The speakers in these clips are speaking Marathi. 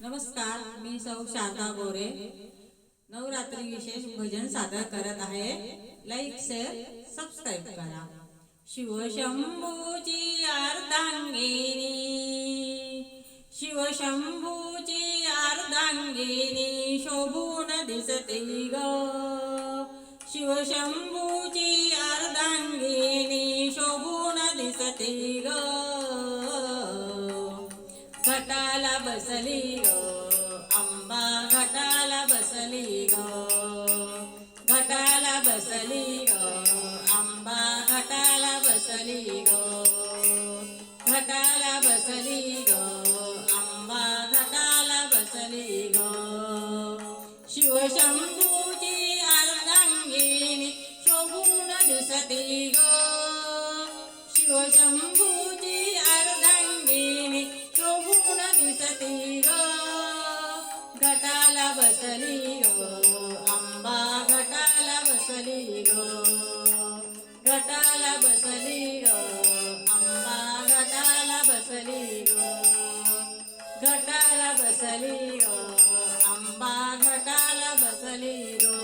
नमस्कार मी सौ शारदा गोरे. नवरात्री विशेष भजन सादर करत आहे. लाईक शेअर सबस्क्राईब करा. शिवशंभूची अर्धांगिनी. शिवशंभूची अर्धांगिनी शोभून दिसते ग. शिवशंभूची बसली ग. आंबा घटाला बसली ग. घटाला बसली ग. आंबा घटाला बसली ग. शिवशंभू घटाला बसली रो. आंबा घटाला बसली रो.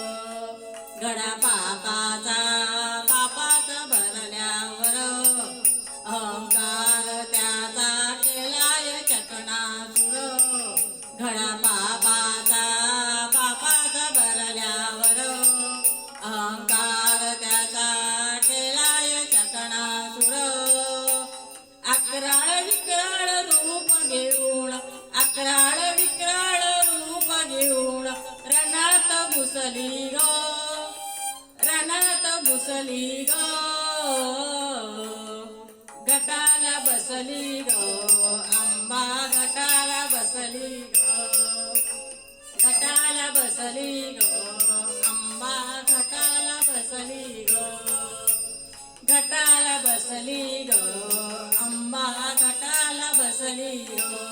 गडा पापाचा पापाचा भरल्यावर अहंकार त्याचा केलाय चकणाचूर घडा पापाचा पापाचा भरल्यावर अहंकार त्याचा केलाय चकणाचूर अकराळ विकराळ रूप घेऊ अक्राळ विक्राळ रूप घेऊन रणात घुसली ग. रणात घुसली ग. गटाला बसली ग. आंबा गटाला बसली ग. गटाला बसली ग. आंबा घटाला बसली ग. घटाला बसली ग. आंबा घटाला बसली ग.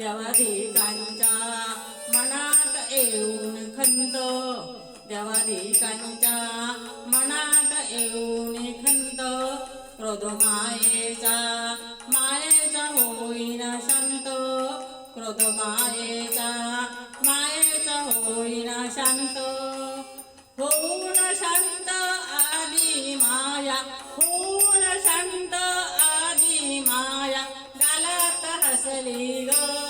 देवाधिकांच्या मनात येऊन खंत. देवाधिकांच्या मनात येऊन खंत. क्रोध मायेचा मायेचा होईना शांत. क्रोध मायेचा मायेचा होईना शांत. होऊन शांत आधी माया होऊन शांत आधी माया. गालात हसली ग.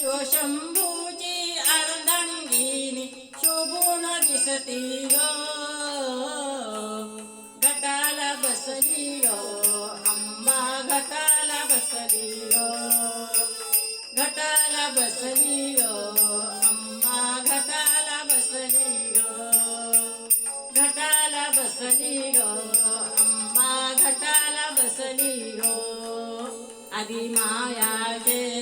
शंभूची अर्धांगिनी शोभून दिसती ग. घटाला बसली ग. घटाला बसली ग. घटाला बसली ग. घटाला बसली ग. घटाला बसली ग. घटाला बसली ग. आधी मायाचे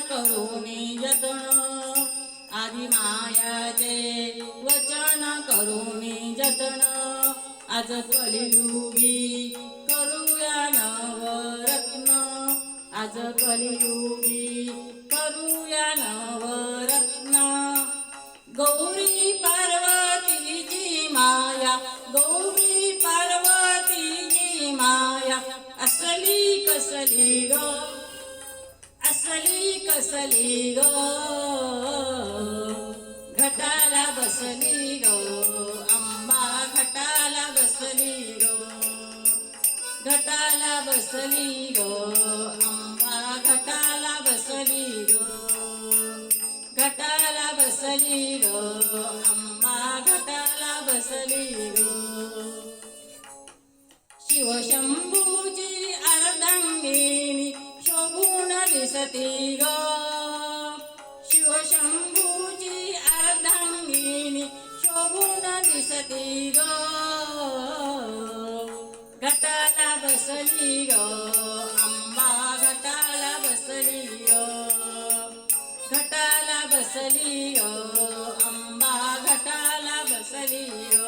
करून जतन आधी मायाचे वचन करून जतन. आज कलियुगी करूया नवरत्न. आज कलियुगी करूया नवरत्न. गौरी पार्वतीची माया गौरी पार्वतीची माया. असली कसली ग कसली कसली गो? घटाला बसली गो. आंबा घटाला बसली गो. घटाला बसली ग. अंबा घटाला बसली गो. घटाला बसली ग. अंबा घटाला बसली गो. शिवशंभूची अर्धांगिनी शोभून ग. शिवशंभूची अर्धांगिनी शोभून दिसती ग. घटाला बसली ग. अंबा घटाला बसली ग. घटाला बसली ग. अंबा घटाला बसली ग.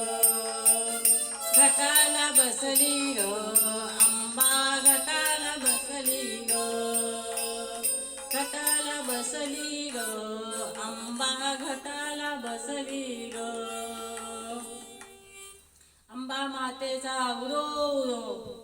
घटाला बसली ग. बसली ग अंबा घटाला बसली ग आंबा मातेचा उरो उरो.